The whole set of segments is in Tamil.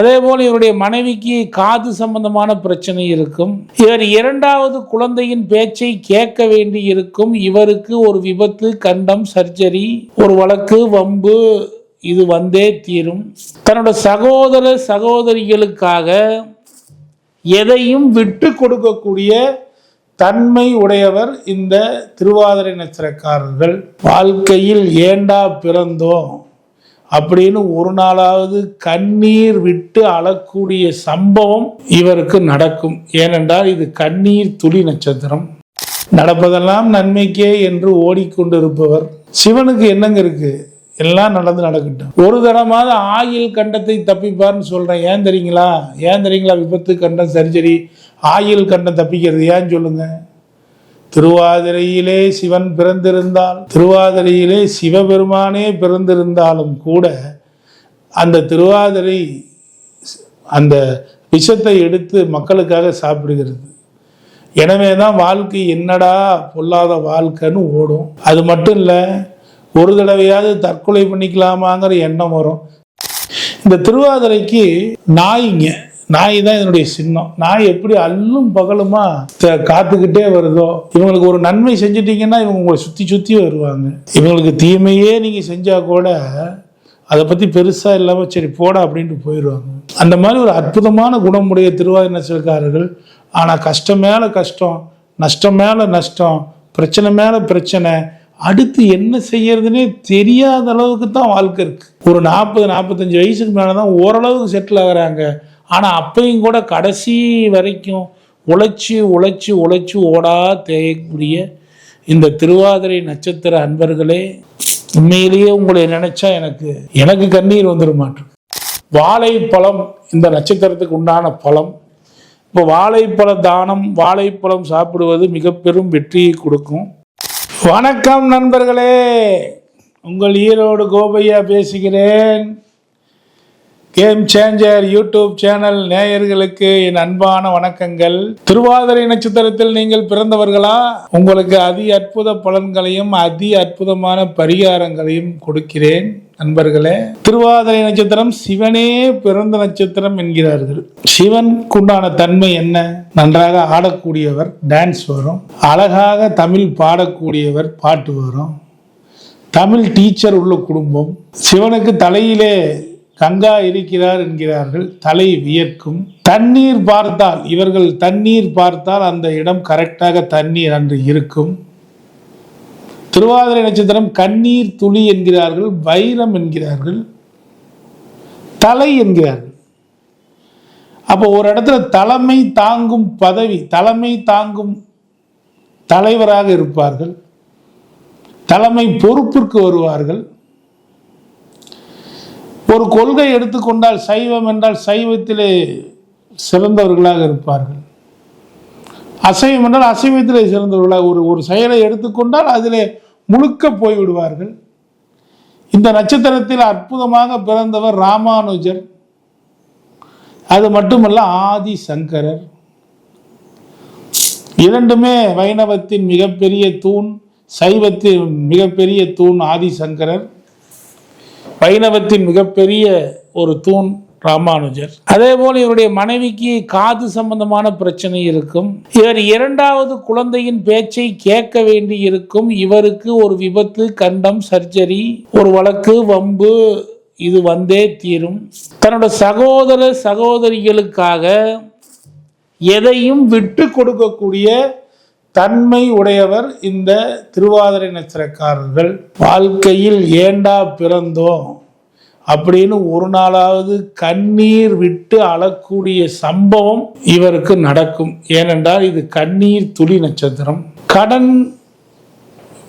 அதே போல் இவருடைய மனைவிக்கு காது சம்பந்தமான பிரச்சனை இருக்கும். இவர் இரண்டாவது குழந்தையின் பேச்சை கேட்க வேண்டி இருக்கும். இவருக்கு ஒரு விபத்து கண்டம் சர்ஜரி ஒரு வழக்கு வம்பு இது வந்தே தீரும். தன்னோட சகோதர சகோதரிகளுக்காக எதையும் விட்டு கொடுக்கக்கூடிய தன்மை உடையவர் இந்த திருவாதிரை நட்சத்திரக்காரர்கள். வாழ்க்கையில் ஏண்டா பிறந்தோம்? அப்படின்னு ஒரு நாளாவது கண்ணீர் விட்டு அழக்கூடிய சம்பவம் இவருக்கு நடக்கும். ஏனென்றால் இது கண்ணீர் துளி நட்சத்திரம். நடப்பதெல்லாம் நன்மைக்கே என்று ஓடிக்கொண்டிருப்பவர். சிவனுக்கு என்னங்க இருக்கு? எல்லாம் நடந்து நடக்கட்டும். ஒரு தடமாவது ஆயில் கண்டத்தை தப்பிப்பார்னு சொல்றேன். ஏன் தெரியுங்களா? ஏன் தெரியுங்களா? விபத்து கண்டம் சரி சரி ஆயில் கண்டம் தப்பிக்கிறது. ஏன்னு சொல்லுங்க? திருவாதிரையிலே சிவன் பிறந்திருந்தால் திருவாதிரையிலே சிவபெருமானே பிறந்திருந்தாலும் கூட அந்த திருவாதிரை அந்த விஷத்தை எடுத்து மக்களுக்காக சாப்பிடுகிறது. எனவே தான் வாழ்க்கை என்னடா பொல்லாத வாழ்க்கைன்னு ஓடும். அது மட்டும் இல்லை ஒரு தடவையாவது தற்கொலை பண்ணிக்கலாமாங்கிற எண்ணம் வரும். இந்த திருவாதிரைக்கு நாய்ங்க நாய் தான் இதனுடைய சின்னம். நாய் எப்படி அல்லும் பகலுமா த- காத்துக்கிட்டே வருதோ? இவங்களுக்கு ஒரு நன்மை செஞ்சிட்டீங்கன்னா இவங்க உங்களை சுற்றி சுற்றி வருவாங்க. இவங்களுக்கு தீமையே நீங்கள் செஞ்சால் கூட அதை பற்றி பெருசாக இல்லாமல் சரி போடா அப்படின்ட்டு போயிடுவாங்க அந்த மாதிரி ஒரு அற்புதமான குணமுடைய திருவாதிரை ஆனால் கஷ்டம் மேலே கஷ்டம் நஷ்டம் மேலே நஷ்டம் பிரச்சனை மேலே பிரச்சனை அடுத்து என்ன செய்யறதுனே தெரியாத அளவுக்கு தான் வாழ்க்கை இருக்குது ஒரு நாற்பது நாற்பத்தஞ்சு வயசுக்கு மேலே தான் ஓரளவுக்கு செட்டில் ஆகிறாங்க. ஆனால் அப்பையும் கூட கடைசி வரைக்கும் உழைச்சி உழைச்சி உழைச்சி ஓடா தேயக்கூடிய இந்த திருவாதிரை நட்சத்திர அன்பர்களே உண்மையிலேயே உங்களை நினைச்சா எனக்கு எனக்கு கண்ணீர் வந்துட மாட்டேன் வாழைப்பழம் இந்த நட்சத்திரத்துக்கு உண்டான பழம். இப்போ வாழைப்பழ தானம் வாழைப்பழம் சாப்பிடுவது மிக பெரும் வெற்றியை கொடுக்கும். வணக்கம் நண்பர்களே உங்கள் ஈரோடு கோபையா பேசுகிறேன். கேம் சேஞ்சர் யூடியூப் சேனல் நேயர்களுக்கு என் அன்பான வணக்கங்கள். திருவாதிரை நட்சத்திரத்தில் நீங்கள் பிறந்தவர்களா? உங்களுக்கு அதி அற்புத பலன்களையும் அதி அற்புதமான பரிகாரங்களையும் கொடுக்கிறேன். நண்பர்களே திருவாதிரை நட்சத்திரம் சிவனே பிறந்த நட்சத்திரம் என்கிறார்கள். சிவனுக்குண்டான தன்மை என்ன? நன்றாக ஆடக்கூடியவர் டான்ஸ் வரும். அழகாக தமிழ் பாடக்கூடியவர் பாட்டு வரும். தமிழ் டீச்சர் உள்ள குடும்பம். சிவனுக்கு தலையிலே கங்கா இருக்கிறார் என்கிறார்கள். தலை வியர்க்கும். தண்ணீர் பார்த்தால் இவர்கள் தண்ணீர் பார்த்தால் அந்த இடம் கரெக்டாக தண்ணீர் அன்று இருக்கும். திருவாதிரை நட்சத்திரம் கண்ணீர் துளி என்கிறார்கள் வைரம் என்கிறார்கள் தலை என்கிறார்கள். அப்போ ஒரு இடத்துல தலைமை தாங்கும் பதவி தலைமை தாங்கும் தலைவராக இருப்பார்கள். தலைமை பொறுப்பிற்கு வருவார்கள். ஒரு கொள்கை எடுத்துக்கொண்டால் சைவம் என்றால் சைவத்திலே சிறந்தவர்களாக இருப்பார்கள். அசைவம் என்றால் அசைவத்திலே சிறந்தவர்களாக ஒரு ஒரு செயலை எடுத்துக்கொண்டால் அதிலே முழுக்க போய்விடுவார்கள். இந்த நட்சத்திரத்தில் அற்புதமாக பிறந்தவர் ராமானுஜர். அது மட்டுமல்ல ஆதி சங்கரர் இரண்டுமே வைணவத்தின் மிகப்பெரிய தூண் சைவத்தின் மிகப்பெரிய தூண் ஆதிசங்கரர். வைணவத்தின் மிகப்பெரிய ஒரு தூண் ராமானுஜர். அதே போல் இவருடைய மனைவிக்கு காது சம்பந்தமான பிரச்சனை இருக்கும். இவர் இரண்டாவது குழந்தையின் பேச்சை கேட்க வேண்டி இருக்கும். இவருக்கு ஒரு விபத்து கண்டம் சர்ஜரி ஒரு வழக்கு வம்பு இது வந்தே தீரும். தன்னோட சகோதர சகோதரிகளுக்காக எதையும் விட்டு கொடுக்கக்கூடிய தன்மை உடையவர் இந்த திருவாதிரை நட்சத்திரக்காரர்கள். வாழ்க்கையில் ஏண்டா பிறந்தோம்? அப்படின்னு ஒரு நாளாவது கண்ணீர் விட்டு அழக்கூடிய சம்பவம் இவருக்கு நடக்கும். ஏனென்றால் இது கண்ணீர் துளி நட்சத்திரம். கடன்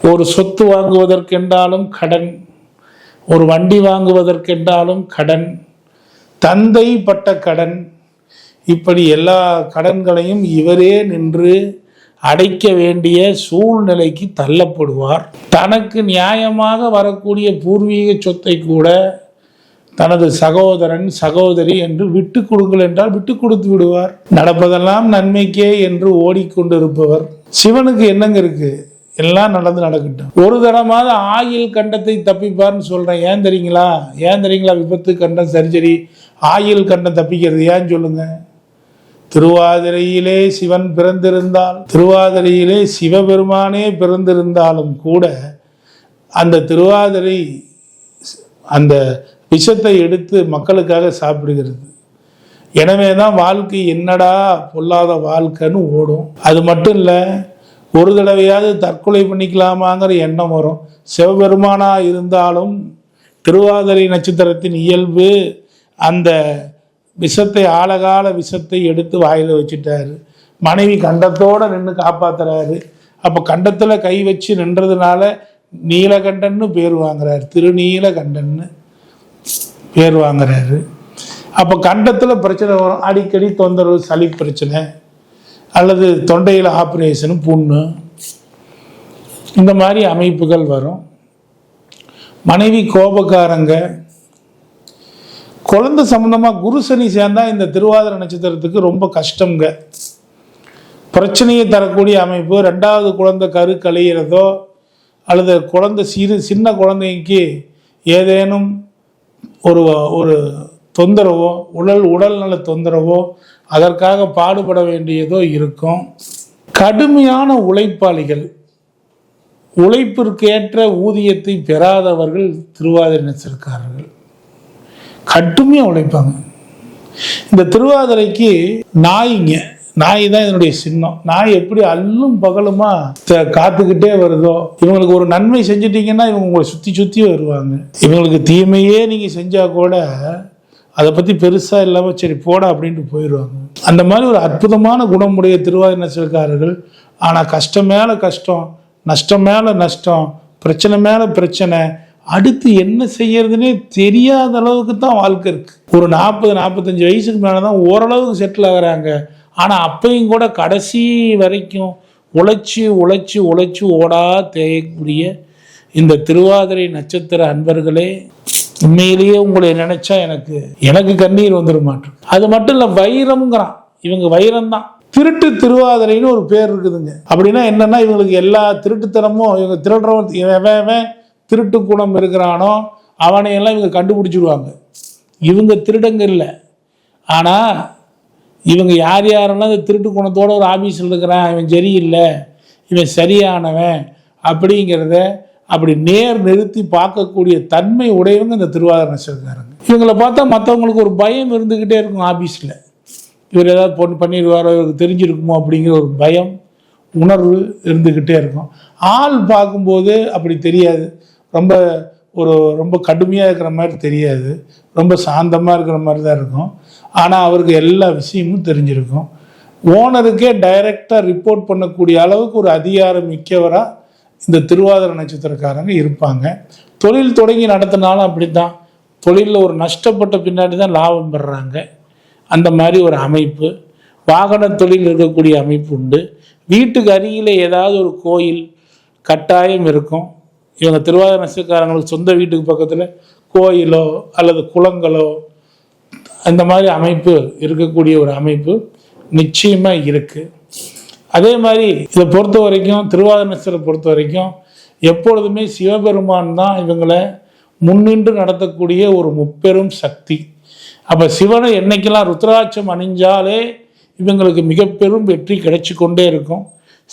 ஒரு சொத்து வாங்குவதற்கென்றாலும் கடன் ஒரு வண்டி வாங்குவதற்கென்றாலும் கடன் தந்தை பட்ட கடன். இப்படி எல்லா கடன்களையும் இவரே நின்று அடைக்க வேண்டிய சூழ்நிலைக்கு தள்ளப்படுவார். தனக்கு நியாயமாக வரக்கூடிய பூர்வீக சொத்தை கூட தனது சகோதரன் சகோதரி என்று விட்டு கொடுங்கள் என்றால் விட்டு கொடுத்து விடுவார். நடப்பதெல்லாம் நன்மைக்கே என்று ஓடிக்கொண்டிருப்பவர். சிவனுக்கு என்னங்க இருக்கு? எல்லாம் நடந்து நடக்கட்டும். ஒரு தடமாவது ஆயில் கண்டத்தை தப்பிப்பார்னு சொல்றேன். ஏன் தெரியுங்களா? ஏன் தெரியுங்களா? விபத்து கண்டம் சர்ஜரி ஆயில் கண்டம் தப்பிக்கிறது. ஏன்னு சொல்லுங்க? திருவாதிரையிலே சிவன் பிறந்திருந்தால் திருவாதிரையிலே சிவபெருமானே பிறந்திருந்தாலும் கூட அந்த திருவாதிரை அந்த விஷத்தை எடுத்து மக்களுக்காக சாப்பிடுகிறது. எனவே தான் வாழ்க்கை என்னடா பொல்லாத வாழ்க்கைன்னு ஓடும். அது மட்டும் இல்லை ஒரு தடவையாவது தற்கொலை பண்ணிக்கலாமாங்கிற எண்ணம் வரும். சிவபெருமானா இருந்தாலும் திருவாதிரை நட்சத்திரத்தின் இயல்பு அந்த விஷத்தை ஆழகால விஷத்தை எடுத்து வாயில் வச்சுட்டாரு. மனைவி கண்டத்தோட நின்று காப்பாத்துறாரு. அப்போ கண்டத்தில் கை வச்சு நின்றதுனால நீலகண்டன்னு பேர் வாங்குறாரு. திருநீலகண்டன்னு பேர் வாங்குறாரு. அப்போ கண்டத்தில் பிரச்சனை வரும். அடிக்கடி தொந்தரவு சளி பிரச்சனை அல்லது தொண்டையில் ஆப்ரேஷன் புண்ணு. இந்த மாதிரி அமைப்புகள் வரும். மனைவி கோபக்காரங்க குழந்தை சம்மந்தமாக குரு சனி சேர்ந்தா இந்த திருவாதிர நட்சத்திரத்துக்கு ரொம்ப கஷ்டங்க பிரச்சனையை தரக்கூடிய அமைப்பு ரெண்டாவது குழந்தை கரு கலையிறதோ அல்லது குழந்தை சிறு சின்ன குழந்தைக்கு ஏதேனும் ஒரு ஒரு தொந்தரவோ உடல் உடல்நல தொந்தரவோ அதற்காக பாடுபட வேண்டியதோ இருக்கும். கடுமையான உழைப்பாளிகள். உழைப்பிற்கேற்ற ஊதியத்தை பெறாதவர்கள் திருவாதிரை நட்சத்திரக்காரர்கள். கட்டுமையாக உழைப்பாங்க இந்த திருவாதிரைக்கு நாய்ங்க. நாய் தான் இதனுடைய சின்னம். நாய் எப்படி அல்லும் பகலுமா த- காத்துக்கிட்டே வருதோ இவங்களுக்கு ஒரு நன்மை செஞ்சிட்டீங்கன்னா இவங்க உங்களை சுற்றி சுற்றி வருவாங்க. இவங்களுக்கு தீமையே நீங்கள் செஞ்சால் கூட அதை பற்றி பெருசாக இல்லாமல் சரி போடா அப்படின்ட்டு போயிடுவாங்க. அந்த மாதிரி ஒரு அற்புதமான குணமுடைய திருவாதிரை நட்சத்திரக்காரர்கள் ஆனால் கஷ்டம் மேலே கஷ்டம் நஷ்டம் மேலே நஷ்டம் பிரச்சனை மேலே பிரச்சனை அடுத்து என்ன செய்யறதுனே தெரியாத அளவுக்கு தான் வாழ்க்கை இருக்கு. ஒரு நாற்பது நாற்பத்தஞ்சு வயசுக்கு மேலே தான் ஓரளவுக்கு செட்டில் ஆகுறாங்க. ஆனால் அப்பையும் கூட கடைசி வரைக்கும் உழைச்சி உழைச்சி உழைச்சி ஓடா தேயக்கூடிய இந்த திருவாதிரை நட்சத்திர அன்பர்களே உண்மையிலேயே உங்களை நினைச்சா எனக்கு எனக்கு கண்ணீர் வந்துடும் மாட்டோம். அது மட்டும் இல்லை வைரம்ங்கிறான். இவங்க வைரம் தான் திருட்டு திருவாதிரைன்னு ஒரு பேர் இருக்குதுங்க. அப்படின்னா என்னன்னா இவங்களுக்கு எல்லா திருட்டுத்தனமும் இவங்க திருடுறவன் இவன் திருட்டு குணம் இருக்கிறானோ அவனையெல்லாம் இவங்க கண்டுபிடிச்சிடுவாங்க இவங்க திருடங்க இல்லை. ஆனால் இவங்க யார் யாரெல்லாம் இந்த திருட்டு குணத்தோட ஒரு ஆபீஸில் இருக்கிறான் இவன் சரியில்லை இவன் சரியானவன் அப்படிங்கிறத அப்படி நேர் நிறுத்தி பார்க்கக்கூடிய தன்மை உடையவங்க இந்த திருவாதிரை நட்சத்திரக்காரங்க. இவங்களை பார்த்தா மற்றவங்களுக்கு ஒரு பயம் இருந்துக்கிட்டே இருக்கும் ஆபீஸில். இவர் ஏதாவது பொண்ணு பண்ணிடுவாரோ இவருக்கு தெரிஞ்சிருக்குமோ அப்படிங்கிற ஒரு பயம் உணர்வு இருந்துக்கிட்டே இருக்கும். ஆள் பார்க்கும்போது அப்படி தெரியாது. ரொம்ப ஒரு ரொம்ப கடுமையாக இருக்கிற மாதிரி தெரியாது. ரொம்ப சாந்தமாக இருக்கிற மாதிரி தான் இருக்கும். ஆனால் அவருக்கு எல்லா விஷயமும் தெரிஞ்சிருக்கும். ஓனருக்கே டைரெக்டாக ரிப்போர்ட் பண்ணக்கூடிய அளவுக்கு ஒரு அதிகாரம் மிக்கவராக இந்த திருவாதிரை நட்சத்திரக்காரங்க இருப்பாங்க. தொழில் தொடங்கி நடத்தினாலும் அப்படி தான் தொழிலில் ஒரு நஷ்டப்பட்ட பின்னாடி தான் லாபம் பெறுறாங்க. அந்த மாதிரி ஒரு அமைப்பு. வாகன தொழில் இருக்கக்கூடிய அமைப்பு உண்டு. வீட்டுக்கு அருகில் ஏதாவது ஒரு கோயில் கட்டாயம் இருக்கும். இவங்க திருவாதிரை நட்சத்திரக்காரங்களுக்கு சொந்த வீட்டுக்கு பக்கத்தில் கோயிலோ அல்லது குளங்களோ அந்த மாதிரி அமைப்பு இருக்கக்கூடிய ஒரு அமைப்பு நிச்சயமாக இருக்குது அதே மாதிரி இதை பொறுத்த வரைக்கும் திருவாதிரை நட்சத்திரத்தை பொறுத்த வரைக்கும் எப்பொழுதுமே சிவபெருமான் தான் இவங்களை முன்னின்று நடத்தக்கூடிய ஒரு முப்பெரும் சக்தி. அப்போ சிவனை என்னைக்கெல்லாம் ருத்ராட்சம் அணிஞ்சாலே இவங்களுக்கு மிக பெரும் வெற்றி கிடைச்சி கொண்டே இருக்கும்.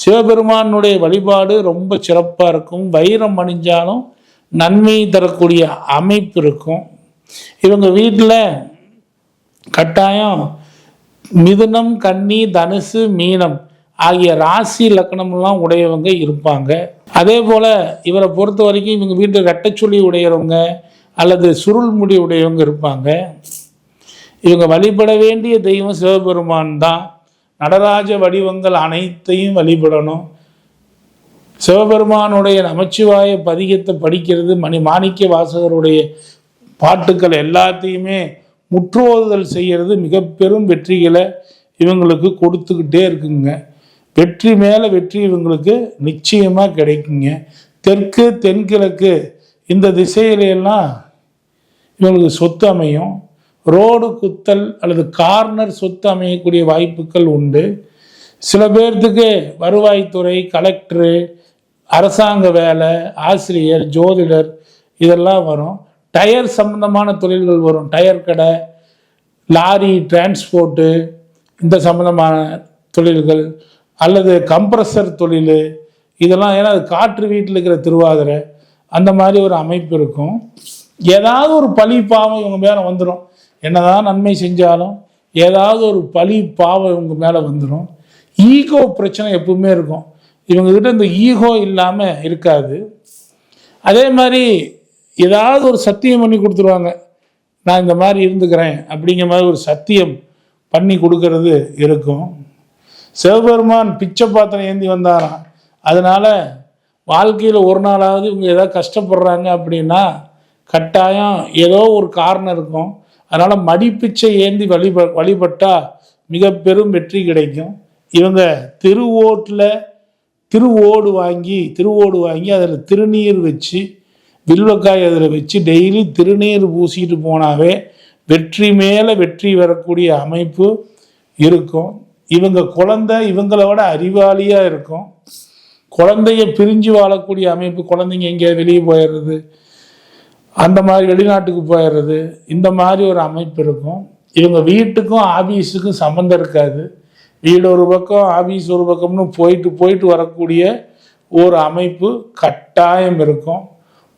சிவபெருமானுடைய வழிபாடு ரொம்ப சிறப்பாக இருக்கும். வைரம் அணிஞ்சாலும் நன்மை தரக்கூடிய அமைப்பு இருக்கும். இவங்க வீட்டில் கட்டாயம் மிதுனம் கன்னி தனுசு மீனம் ஆகிய ராசி லக்கணம்லாம் உடையவங்க இருப்பாங்க. அதே போல் இவரை பொறுத்த வரைக்கும் இவங்க வீட்டில் ரெட்டச்சுழி உடையவங்க அல்லது சுருள் முடி உடையவங்க இருப்பாங்க. இவங்க வழிபட வேண்டிய தெய்வம் சிவபெருமான் தான். நடராஜ வடிவங்கள் அனைத்தையும் வழிபடணும். சிவபெருமானுடைய நமச்சிவாய பதிகத்தை படிக்கிறது மணி மாணிக்க வாசகருடைய பாட்டுக்கள் எல்லாத்தையுமே முற்றுவோதுதல் செய்கிறது மிக பெரும் வெற்றிகளை இவங்களுக்கு கொடுத்துக்கிட்டே இருக்குங்க. வெற்றி மேலே வெற்றி இவங்களுக்கு நிச்சயமாக கிடைக்குங்க. தெற்கு தென்கிழக்கு இந்த திசையிலையெல்லாம் இவங்களுக்கு சொத்து அமையும். ரோடு குத்தல் அல்லது கார்னர் சொத்து அமையக்கூடிய வாய்ப்புகள் உண்டு. சில பேர்த்துக்கு வருவாய்த்துறை கலெக்டரு அரசாங்க வேலை ஆசிரியர் ஜோதிடர் இதெல்லாம் வரும். டயர் சம்பந்தமான தொழில்கள் வரும். டயர் கடை லாரி டிரான்ஸ்போர்ட்டு இந்த சம்பந்தமான தொழில்கள் அல்லது கம்ப்ரஸர் தொழில் இதெல்லாம். ஏன்னா அது காற்று வீட்டில் இருக்கிற திருவாதிரை அந்த மாதிரி ஒரு அமைப்பு இருக்கும். ஏதாவது ஒரு பழி பாவம் இவங்க மேலே வந்துடும் என்னதான் நன்மை செஞ்சாலும் ஏதாவது ஒரு பழி பாவம் இவங்க மேலே வந்துடும் ஈகோ பிரச்சனை எப்பவுமே இருக்கும். இவங்ககிட்ட இந்த ஈகோ இல்லாமல் இருக்காது. அதே மாதிரி ஏதாவது ஒரு சத்தியம் பண்ணி கொடுத்துருவாங்க. நான் இந்த மாதிரி இருந்துக்கிறேன் அப்படிங்கிற மாதிரி ஒரு சத்தியம் பண்ணி கொடுக்கறது இருக்கும். சிவபெருமான் பிச்சை பாத்திரம் ஏந்தி வந்தாராம். அதனால வாழ்க்கையில் ஒரு நாளாவது இவங்க ஏதாவது கஷ்டப்படுறாங்க அப்படின்னா கட்டாயம் ஏதோ ஒரு காரணம் இருக்கும். அதனால் மடிப்பிச்சை ஏந்தி வழிப வழிபட்டால் மிக பெரும் வெற்றி கிடைக்கும். இவங்க திருவோட்டில் திருவோடு வாங்கி திருவோடு வாங்கி அதில் திருநீர் வச்சு வில்வக்காய் அதில் வச்சு டெய்லி திருநீர் பூசிட்டு போனாவே வெற்றி மேலே வெற்றி வரக்கூடிய அமைப்பு இருக்கும். இவங்க குழந்தை இவங்களோட அறிவாளியாக இருக்கும். குழந்தைய பிரிஞ்சு வாழக்கூடிய அமைப்பு குழந்தைங்க எங்கேயாவது வெளியே போயிடுறது அந்த மாதிரி வெளிநாட்டுக்கு போயிடுறது இந்த மாதிரி ஒரு அமைப்பு இருக்கும். இவங்க வீட்டுக்கும் ஆபீஸுக்கும் சம்மந்தம் இருக்காது. வீடு ஒரு பக்கம் ஆபீஸ் ஒரு பக்கம்னு போயிட்டு போயிட்டு வரக்கூடிய ஒரு அமைப்பு கட்டாயம் இருக்கும்.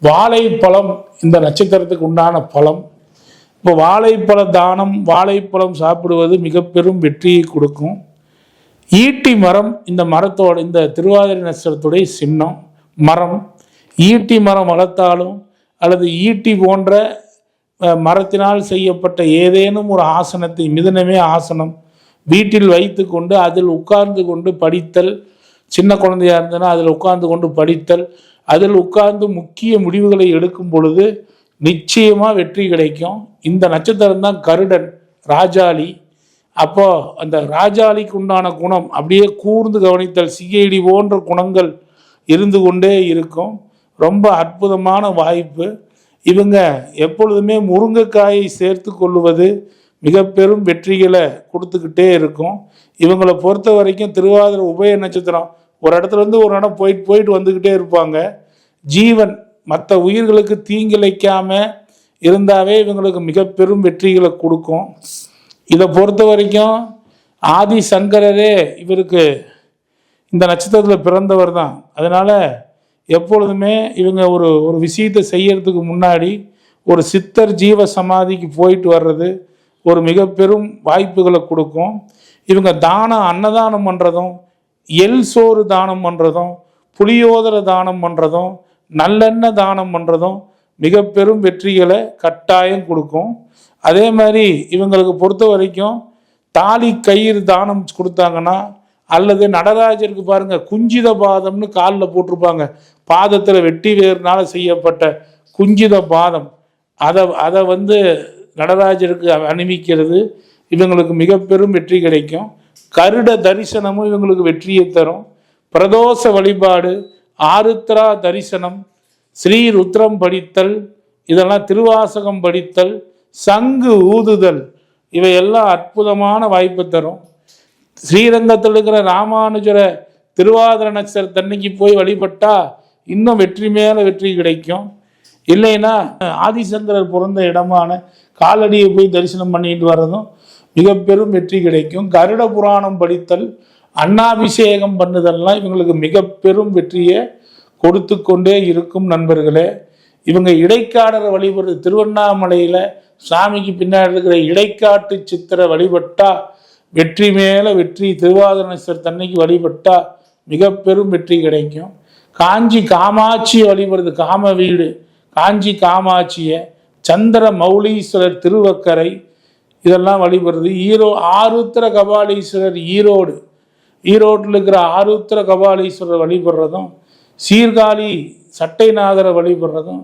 வாழைப்பழம் இந்த நட்சத்திரத்துக்கு உண்டான பழம். இப்போ வாழைப்பழ தானம் வாழைப்பழம் சாப்பிடுவது மிக பெரும் வெற்றியை கொடுக்கும். ஈட்டி மரம் இந்த மரத்தோட இந்த திருவாதிரை நட்சத்திரத்துடைய சின்னம் மரம். ஈட்டி மரம் வளர்த்தாலும் அல்லது ஈட்டி போன்ற மரத்தினால் செய்யப்பட்ட ஏதேனும் ஒரு ஆசனத்தை மிதனமே ஆசனம் வீட்டில் வைத்து கொண்டு அதில் உட்கார்ந்து கொண்டு படித்தல் சின்ன குழந்தையா இருந்தனா அதில் உட்கார்ந்து கொண்டு படித்தல் அதில் உட்கார்ந்து முக்கிய முடிவுகளை எடுக்கும் பொழுது நிச்சயமாக வெற்றி கிடைக்கும். இந்த நட்சத்திரம் தான் கருடன் ராஜாளி. அப்போ அந்த ராஜாளிக்கு உண்டான குணம் அப்படியே கூர்ந்து கவனித்தல் சிஐடி போன்ற குணங்கள் இருந்து கொண்டே இருக்கும். ரொம்ப அற்புதமான வாய்ப்பு. இவங்க எப்பொழுதுமே முருங்கைக்காயை சேர்த்து கொள்வது மிக பெரும் வெற்றிகளை கொடுத்துக்கிட்டே இருக்கும். இவங்களை பொறுத்த வரைக்கும் திருவாதிரை உபய நட்சத்திரம் ஒரு இடத்துலேருந்து ஒரு இடம் போயிட்டு போயிட்டு வந்துக்கிட்டே இருப்பாங்க. ஜீவன் மற்ற உயிர்களுக்கு தீங்கிழைக்காம இருந்தாவே இவங்களுக்கு மிக பெரும் வெற்றிகளை கொடுக்கும். இதை பொறுத்த வரைக்கும் ஆதி சங்கரரே இவருக்கு இந்த நட்சத்திரத்தில் பிறந்தவர் தான். அதனால் எப்பொழுதுமே இவங்க ஒரு ஒரு விஷயத்தை செய்யறதுக்கு முன்னாடி ஒரு சித்தர் ஜீவ சமாதிக்கு போயிட்டு வர்றது ஒரு மிக பெரும் வாய்ப்புகளை கொடுக்கும். இவங்க தானம் அன்னதானம் பண்ணுறதும் எல் சோறு தானம் பண்ணுறதும் புளியோதர தானம் பண்ணுறதும் நல்லெண்ணெய் தானம் பண்ணுறதும் மிக பெரும் வெற்றிகளை கட்டாயம் கொடுக்கும். அதே மாதிரி இவங்களுக்கு பொறுத்த வரைக்கும் தாலி கயிறு தானம் கொடுத்தாங்கன்னா அல்லது நடராஜருக்கு பாருங்க குஞ்சித பாதம்னு காலில் போட்டிருப்பாங்க. பாதத்தில் வெட்டி வேறுனால செய்யப்பட்ட குஞ்சித பாதம் அதை அதை வந்து நடராஜருக்கு அணிவிக்கிறது. இவங்களுக்கு மிக பெரும் வெற்றி கிடைக்கும். கருட தரிசனமும் இவங்களுக்கு வெற்றியை தரும். பிரதோஷ வழிபாடு ஆருத்ரா தரிசனம் ஸ்ரீ ருத்ரம் படித்தல் இதெல்லாம் திருவாசகம் படித்தல் சங்கு ஊதுதல் இவையெல்லாம் அற்புதமான வாய்ப்பு தரும். ஸ்ரீரங்கத்தில் இருக்கிற ராமானுஜர திருவாதிர நட்சத்திரத்தன்னைக்கு போய் வழிபட்டா இன்னும் வெற்றி மேல வெற்றி கிடைக்கும். இல்லைன்னா ஆதிசங்கரர் பிறந்த இடமான காலடியை போய் தரிசனம் பண்ணிட்டு வர்றதும் மிக பெரும் வெற்றி கிடைக்கும். கருட புராணம் படித்தல் அண்ணாபிஷேகம் பண்ணுதல்லாம் இவங்களுக்கு மிக பெரும் வெற்றியை கொடுத்து கொண்டே இருக்கும் நண்பர்களே. இவங்க இடைக்காடரை வழிபடுறது திருவண்ணாமலையில சாமிக்கு பின்னாடி இருக்கிற இடைக்காட்டு சித்திரை வழிபட்டா வெற்றி மேலே வெற்றி திருவாதிர தன்னைக்கு வழிபட்டால் மிக பெரும் வெற்றி கிடைக்கும். காஞ்சி காமாட்சியை வழிபடுறது காம வீடு. காஞ்சி காமாட்சியை சந்திர மௌலீஸ்வரர் திருவக்கரை இதெல்லாம் வழிபடுறது. ஈரோ ஆருத்திர கபாலீஸ்வரர் ஈரோடு. ஈரோட்டில் இருக்கிற ஆருத்திர கபாலீஸ்வரர் வழிபடுறதும் சீர்காழி சட்டைநாதரை வழிபடுறதும்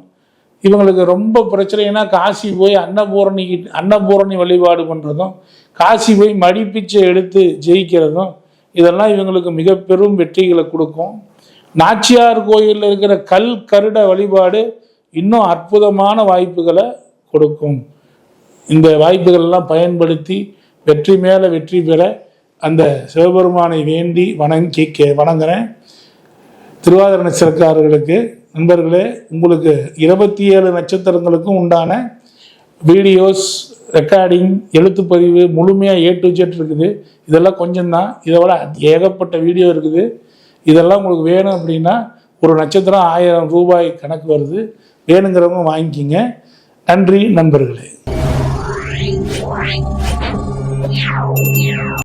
இவங்களுக்கு ரொம்ப பிரச்சனைனா காசி போய் அன்னபூரணி அன்னபூரணி வழிபாடு பண்ணுறதும் காசி போய் மடிப்பிச்சை எடுத்து ஜெயிக்கிறதும் இதெல்லாம் இவங்களுக்கு மிக பெரும் வெற்றிகளை கொடுக்கும். நாச்சியார் கோயிலில் இருக்கிற கல் கருட வழிபாடு இன்னும் அற்புதமான வாய்ப்புகளை கொடுக்கும். இந்த வாய்ப்புகளெல்லாம் பயன்படுத்தி வெற்றி மேலே வெற்றி பெற அந்த சிவபெருமானை வேண்டி வணங்கி கே வணங்குறேன். திருவாதிர நட்சத்திரக்காரர்களுக்கு நண்பர்களே உங்களுக்கு இருபத்தி ஏழு நட்சத்திரங்களுக்கும் உண்டான வீடியோஸ் ரெக்கார்டிங் எழுத்துப்பதிவு முழுமையாக ஏ டு ஜெட் இருக்குது. இதெல்லாம் கொஞ்சம் தான் இதை விட ஏகப்பட்ட வீடியோ இருக்குது. இதெல்லாம் உங்களுக்கு வேணும் அப்படின்னா ஒரு நட்சத்திரம் ஆயிரம் ரூபாய் கணக்கு வருது. வேணுங்கிறவங்க வாங்கிக்கிங்க. நன்றி நண்பர்களே.